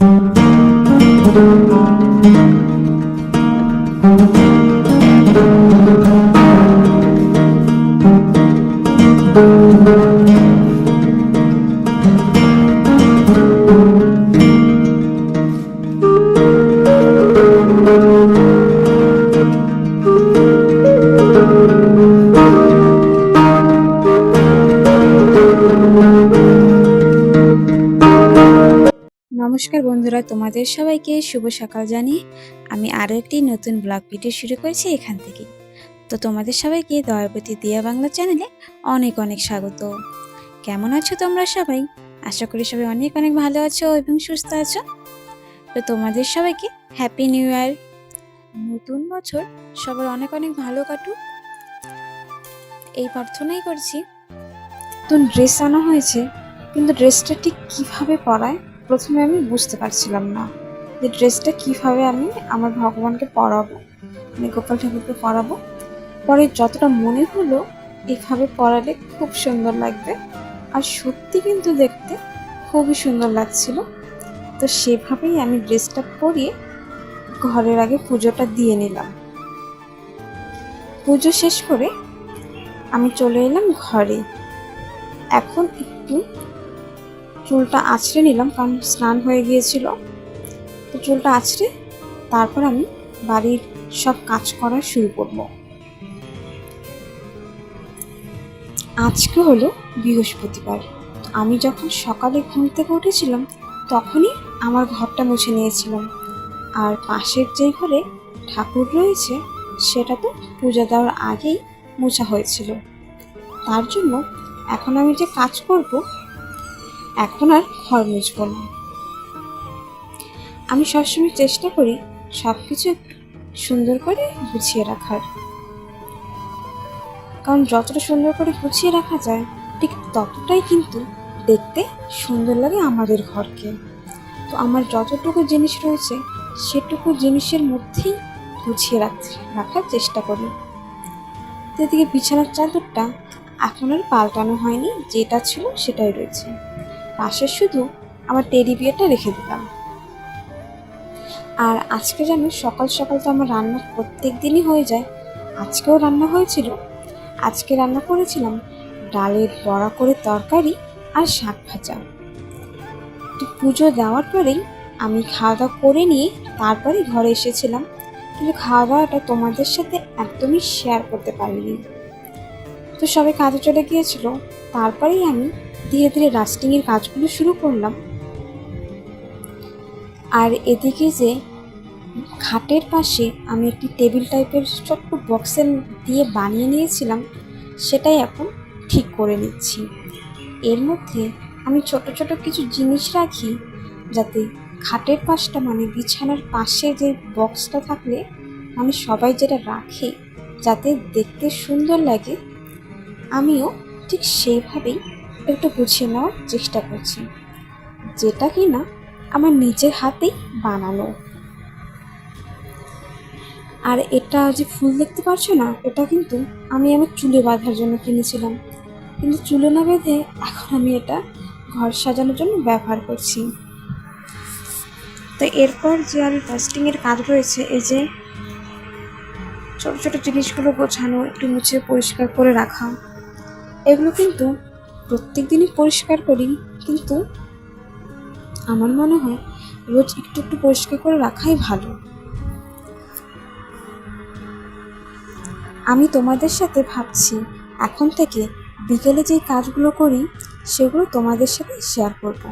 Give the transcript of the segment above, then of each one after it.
thank you নমস্কার বন্ধুরা, তোমাদের সবাইকে শুভ সকাল জানিয়ে আমি আরও একটি নতুন ব্লগ ভিডিও শুরু করেছি এখান থেকে। তো তোমাদের সবাইকে দয়াবতী দিয়া বাংলা চ্যানেলে অনেক অনেক স্বাগত। কেমন আছো তোমরা সবাই? আশা করি সবাই অনেক অনেক ভালো আছো এবং সুস্থ আছো। তো তোমাদের সবাইকে হ্যাপি নিউ ইয়ার নতুন বছর সবার অনেক অনেক ভালো কাটুক। এই প্রার্থনাই করছি। নতুন ড্রেস আনা হয়েছে, কিন্তু ড্রেসটা ঠিক কীভাবে পরায় প্রথমে আমি বুঝতে পারছিলাম না যে ড্রেসটা কীভাবে আমি আমার ভগবানকে পরাবো মানে গোপাল ঠাকুরকে পরাবো। পরে যতটা মনে হলো, এভাবে পরালে খুব সুন্দর লাগবে। আর সত্যি কিন্তু দেখতে খুবই সুন্দর লাগছিল। তো সেভাবেই আমি ড্রেসটা পরিয়ে ঘরের আগে পুজোটা দিয়ে নিলাম। পুজো শেষ করে আমি চলে এলাম ঘরে। এখন একটু চুলটা আছড়ে নিলাম, কারণ স্নান হয়ে গিয়েছিল। তো চুলটা আছড়ে তারপর আমি বাড়ির সব কাজ করা শুরু করব। আজকে হলো বৃহস্পতিবার। আমি যখন সকালে ঘুম থেকে উঠেছিলাম, তখনই আমার ঘরটা মুছে নিয়েছিলাম। আর পাশের যে ঘরে ঠাকুর রয়েছে, সেটা তো পূজা দেওয়ার আগেই মোছা হয়েছিল। তার জন্য এখন আমি যে কাজ করব এখন আর ঘর মুছব না। আমি সবসময় চেষ্টা করি সব কিছু সুন্দর করে গুছিয়ে রাখার। কারণ যতটা সুন্দর করে গুছিয়ে রাখা যায়, ঠিক ততটাই কিন্তু দেখতে সুন্দর লাগে আমাদের ঘরকে। তো আমার যতটুকু জিনিস রয়েছে, সেটুকু জিনিসের মধ্যেই গুছিয়ে রাখ- রাখার চেষ্টা করি। এদিকে বিছানার চাদরটা এখন আর পাল্টানো হয়নি, যেটা ছিল সেটাই রয়েছে। পাশে শুধু আমার টেডি বিয়ারটা রেখে দিতাম আর আজকে যেন সকাল সকাল তো আমার রান্না প্রত্যেক দিনই হয়ে যায়। আজকেও রান্না হয়েছিল। আজকে রান্না করেছিলাম ডালের বড়া করে তরকারি আর শাক ভাজা। তো পুজো দেওয়ার পরেই আমি খাওয়া দাওয়া করে নিয়ে তারপরে ঘরে এসেছিলাম। কিন্তু খাওয়া দাওয়াটা তোমাদের সাথে একদমই শেয়ার করতে পারিনি। তো সবাই কাজে চলে গিয়েছিল। তারপরেই আমি ধীরে ধীরে রাস্টিংয়ের কাজগুলো শুরু করলাম। আর এদিকে যে খাটের পাশে আমি একটি টেবিল টাইপের ছোট্ট বক্সের দিয়ে বানিয়ে নিয়েছিলাম, সেটাই এখন ঠিক করে নিচ্ছি। এর মধ্যে আমি ছোট ছোট কিছু জিনিস রাখি, যাতে খাটের পাশটা মানে বিছানার পাশে যে বক্সটা থাকলে মানে সবাই যেটা রাখে, যাতে দেখতে সুন্দর লাগে, আমিও ঠিক সেইভাবেই একটু গুছিয়ে নেওয়ার চেষ্টা করছি। যেটা কি না আমার নিজের হাতেই বানানো। আর এটা যে ফুল দেখতে পাচ্ছ না, এটা কিন্তু আমি আমার চুলে বাঁধার জন্য কিনেছিলাম। কিন্তু চুলে না বেঁধে এখন আমি এটা ঘর সাজানোর জন্য ব্যবহার করছি। তো এরপর যে আর ডাস্টিংয়ের কাজ রয়েছে, এই যে ছোট ছোট জিনিসগুলো গোছানো, একটু মুছে পরিষ্কার করে রাখা, এগুলো কিন্তু প্রত্যেক দিনই পরিষ্কার করি, কিন্তু আমার মনে হয় রোজ একটু একটু পরিষ্কার করে রাখাই ভালো আমি তোমাদের সাথে ভাবছি, এখন থেকে বিকেলে যেই কাজগুলো করি, সেগুলো তোমাদের সাথে শেয়ার করব।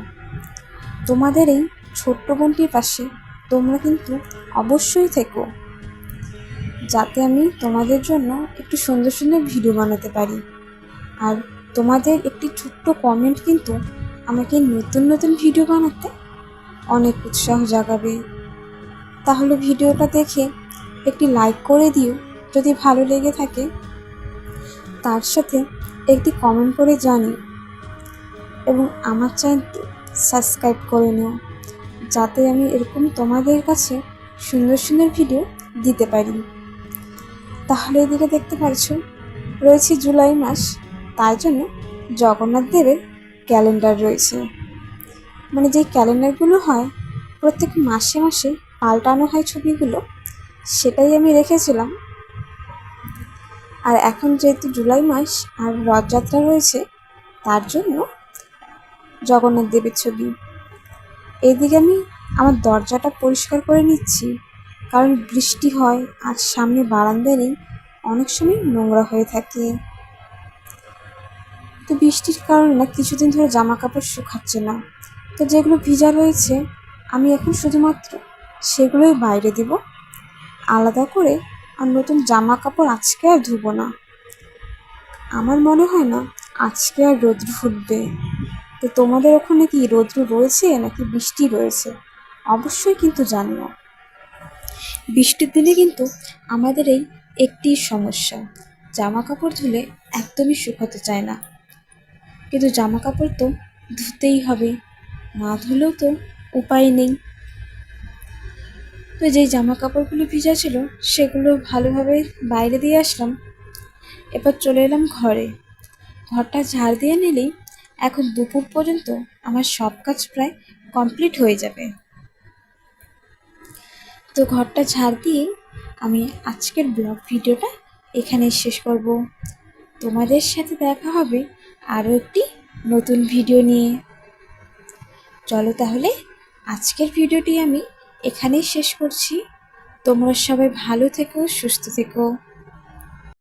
তোমাদের এই ছোট্ট বোনটির পাশে তোমরা কিন্তু অবশ্যই থেকো, যাতে আমি তোমাদের জন্য একটু সুন্দর সুন্দর ভিডিও বানাতে পারি আর তোমাদের একটি ছোট্ট কমেন্ট কিন্তু আমাকে নতুন নতুন ভিডিও বানাতে অনেক উৎসাহ জাগাবে। তাহলে ভিডিওটা দেখে একটি লাইক করে দিও, যদি ভালো লেগে থাকে। তার সাথে একটি কমেন্ট করে জানি এবং আমার চ্যানেলটি সাবস্ক্রাইব করে নিও, যাতে আমি এরকম তোমাদের কাছে সুন্দর সুন্দর ভিডিও দিতে পারি। তাহলে এদিকে দেখতে পারছ রয়েছে জুলাই মাস। তাই জন্য জগন্নাথ দেবের ক্যালেন্ডার রয়েছে। মানে যে ক্যালেন্ডারগুলো হয়, প্রত্যেক মাসে মাসে পাল্টানো হয় ছবিগুলো, সেটাই আমি রেখেছিলাম। আর এখন যেহেতু জুলাই মাস আর রথযাত্রা রয়েছে, তার জন্য জগন্নাথ দেবের ছবি। এদিকে আমি আমার দরজাটা পরিষ্কার করে নিচ্ছি, কারণ বৃষ্টি হয় আর সামনে বারান্দা নেই, অনেক সময় নোংরা হয়ে থাকে। তো বৃষ্টির কারণে কিছুদিন ধরে জামা কাপড় শুকাচ্ছে না। তো যেগুলো ভিজা রয়েছে, আমি এখন শুধুমাত্র সেগুলোই বাইরে দিব। আলাদা করে আর নতুন জামা কাপড় আজকে আর ধুবো না। আমার মনে হয় না আজকে আর রৌদ্র ফুটবে। তো তোমাদের ওখানে কি রৌদ্র রয়েছে নাকি বৃষ্টি রয়েছে? অবশ্যই কিন্তু জানিও বৃষ্টির দিনে কিন্তু আমাদের এই একটি সমস্যা। জামা কাপড় ধুলে একদমই শুকোতে চায় না। কিন্তু জামা কাপড় তো ধুতেই হবে, না ধুলেও তো উপায় নেই। তো যেই জামা কাপড়গুলো ভিজা ছিল, সেগুলো ভালোভাবে বাইরে দিয়ে আসলাম। এবার চলে এলাম ঘরে। ঘরটা ঝাড় দিয়ে নিলেই এখন দুপুর পর্যন্ত আমার সব কাজ প্রায় কমপ্লিট হয়ে যাবে। তো ঘরটা ঝাড় দিয়ে আমি আজকের ব্লগ ভিডিওটা এখানেই শেষ করব। তোমাদের সাথে দেখা হবে আরও একটি নতুন ভিডিও নিয়ে। চলো তাহলে আজকের ভিডিওটি আমি এখানেই শেষ করছি। তোমরা সবাই ভালো থেকো, সুস্থ থেকো।